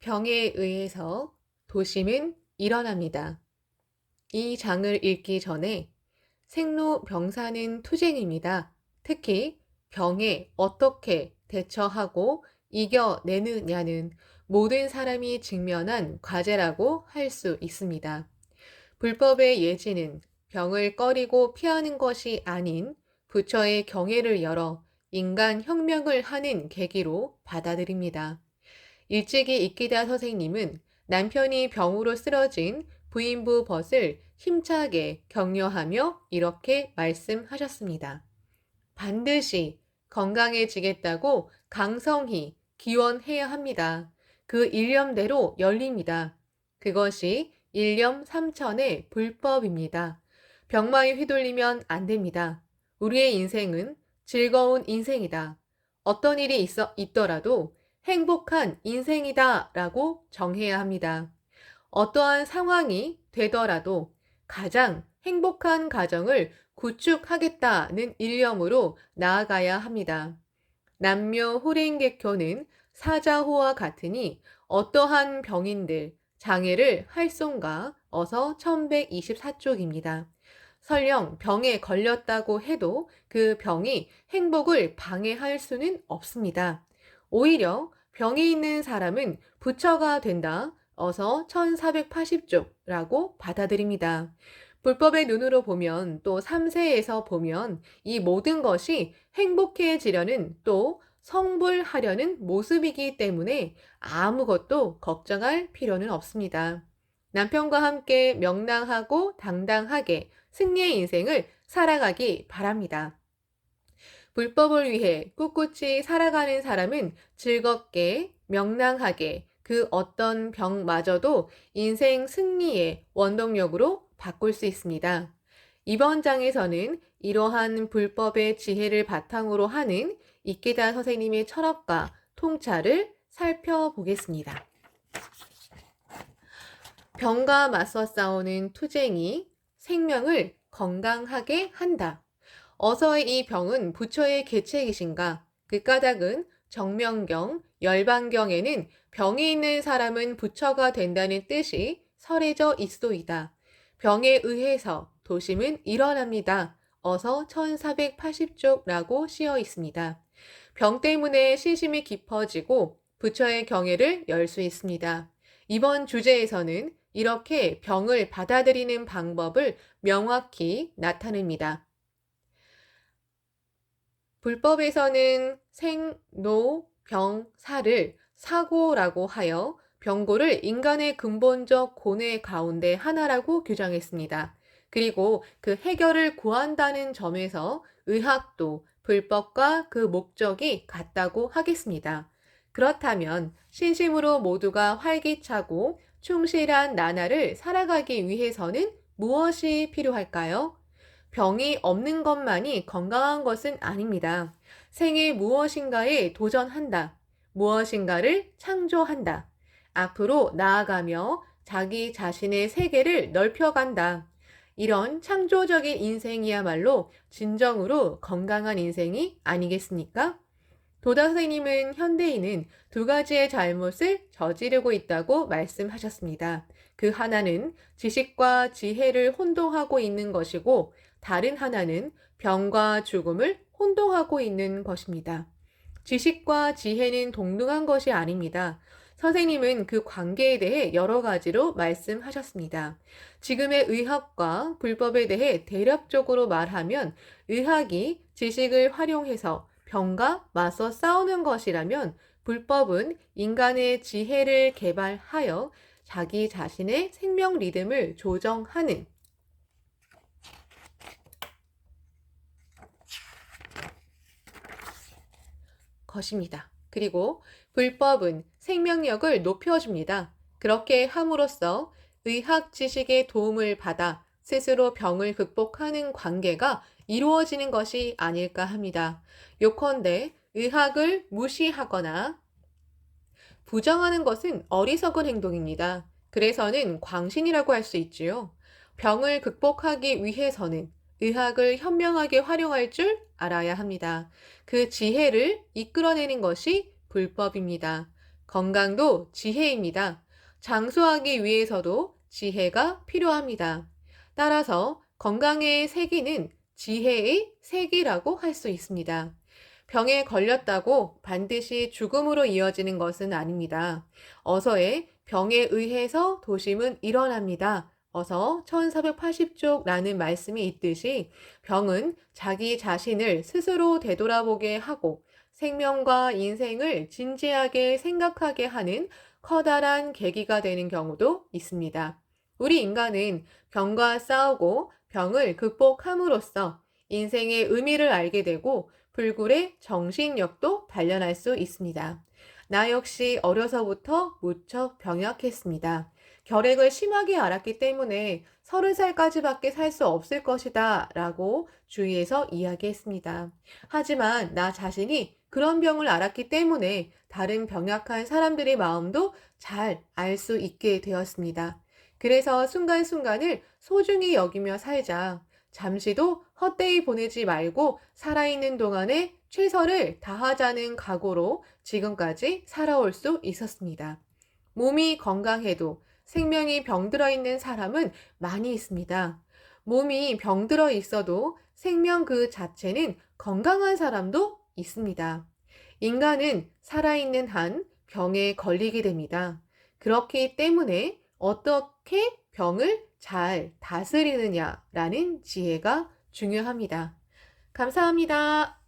병에 의해서 도심은 일어납니다. 이 장을 읽기 전에 생로 병사는 투쟁입니다. 특히 병에 어떻게 대처하고 이겨내느냐는 모든 사람이 직면한 과제라고 할 수 있습니다. 불법의 예지는 병을 꺼리고 피하는 것이 아닌 부처의 경애를 열어 인간 혁명을 하는 계기로 받아들입니다. 일찍이 이키다 선생님은 남편이 병으로 쓰러진 부인부 벗을 힘차게 격려하며 이렇게 말씀하셨습니다. 반드시 건강해지겠다고 강성히 기원해야 합니다. 그 일념대로 열립니다. 그것이 일념 삼천의 불법입니다. 병마에 휘둘리면 안 됩니다. 우리의 인생은 즐거운 인생이다. 어떤 일이 있어 있더라도 행복한 인생이다 라고 정해야 합니다. 어떠한 상황이 되더라도 가장 행복한 가정을 구축하겠다는 일념으로 나아가야 합니다. 남묘 호랭개교는 사자호와 같으니 어떠한 병인들 장애를 할송가 어서 1124쪽입니다. 설령 병에 걸렸다고 해도 그 병이 행복을 방해할 수는 없습니다. 오히려 병이 있는 사람은 부처가 된다. 어서 1480쪽라고 받아들입니다. 불법의 눈으로 보면 또 3세에서 보면 이 모든 것이 행복해지려는 또 성불하려는 모습이기 때문에 아무것도 걱정할 필요는 없습니다. 남편과 함께 명랑하고 당당하게 승리의 인생을 살아가기 바랍니다. 불법을 위해 꿋꿋이 살아가는 사람은 즐겁게, 명랑하게 그 어떤 병마저도 인생 승리의 원동력으로 바꿀 수 있습니다. 이번 장에서는 이러한 불법의 지혜를 바탕으로 하는 이케다 선생님의 철학과 통찰을 살펴보겠습니다. 병과 맞서 싸우는 투쟁이 생명을 건강하게 한다. 어서의 이 병은 부처의 계책이신가? 그 까닭은 정명경, 열반경에는 병이 있는 사람은 부처가 된다는 뜻이 설해져 있소이다. 병에 의해서 도심은 일어납니다. 어서 1480쪽라고 씌어 있습니다. 병 때문에 신심이 깊어지고 부처의 경애를 열 수 있습니다. 이번 주제에서는 이렇게 병을 받아들이는 방법을 명확히 나타냅니다. 불법에서는 생, 노, 병, 사를 사고라고 하여 병고를 인간의 근본적 고뇌 가운데 하나라고 규정했습니다. 그리고 그 해결을 구한다는 점에서 의학도 불법과 그 목적이 같다고 하겠습니다. 그렇다면 신심으로 모두가 활기차고 충실한 나날을 살아가기 위해서는 무엇이 필요할까요? 병이 없는 것만이 건강한 것은 아닙니다. 생의 무엇인가에 도전한다. 무엇인가를 창조한다. 앞으로 나아가며 자기 자신의 세계를 넓혀간다. 이런 창조적인 인생이야말로 진정으로 건강한 인생이 아니겠습니까? 도다 선생님은 현대인은 두 가지의 잘못을 저지르고 있다고 말씀하셨습니다. 그 하나는 지식과 지혜를 혼동하고 있는 것이고 다른 하나는 병과 죽음을 혼동하고 있는 것입니다. 지식과 지혜는 동등한 것이 아닙니다. 선생님은 그 관계에 대해 여러 가지로 말씀하셨습니다. 지금의 의학과 불법에 대해 대략적으로 말하면 의학이 지식을 활용해서 병과 맞서 싸우는 것이라면 불법은 인간의 지혜를 개발하여 자기 자신의 생명 리듬을 조정하는 것입니다. 그리고 불법은 생명력을 높여줍니다. 그렇게 함으로써 의학 지식의 도움을 받아 스스로 병을 극복하는 관계가 이루어지는 것이 아닐까 합니다. 요컨대 의학을 무시하거나 부정하는 것은 어리석은 행동입니다. 그래서는 광신이라고 할 수 있지요. 병을 극복하기 위해서는 의학을 현명하게 활용할 줄 알아야 합니다. 그 지혜를 이끌어내는 것이 불법입니다. 건강도 지혜입니다. 장수하기 위해서도 지혜가 필요합니다. 따라서 건강의 세기는 지혜의 세기라고 할 수 있습니다. 병에 걸렸다고 반드시 죽음으로 이어지는 것은 아닙니다. 어서의 병에 의해서 도심은 일어납니다. 어서 1480쪽라는 말씀이 있듯이 병은 자기 자신을 스스로 되돌아보게 하고 생명과 인생을 진지하게 생각하게 하는 커다란 계기가 되는 경우도 있습니다. 우리 인간은 병과 싸우고 병을 극복함으로써 인생의 의미를 알게 되고 불굴의 정신력도 단련할 수 있습니다. 나 역시 어려서부터 무척 병약했습니다. 결핵을 심하게 앓았기 때문에 서른 살까지밖에 살 수 없을 것이다 라고 주위에서 이야기했습니다. 하지만 나 자신이 그런 병을 앓았기 때문에 다른 병약한 사람들의 마음도 잘 알 수 있게 되었습니다. 그래서 순간순간을 소중히 여기며 살자. 잠시도 헛되이 보내지 말고 살아있는 동안에 최선을 다하자는 각오로 지금까지 살아올 수 있었습니다. 몸이 건강해도 생명이 병들어 있는 사람은 많이 있습니다. 몸이 병들어 있어도 생명 그 자체는 건강한 사람도 있습니다. 인간은 살아있는 한 병에 걸리게 됩니다. 그렇기 때문에 어떻게 병을 잘 다스리느냐라는 지혜가 중요합니다. 감사합니다.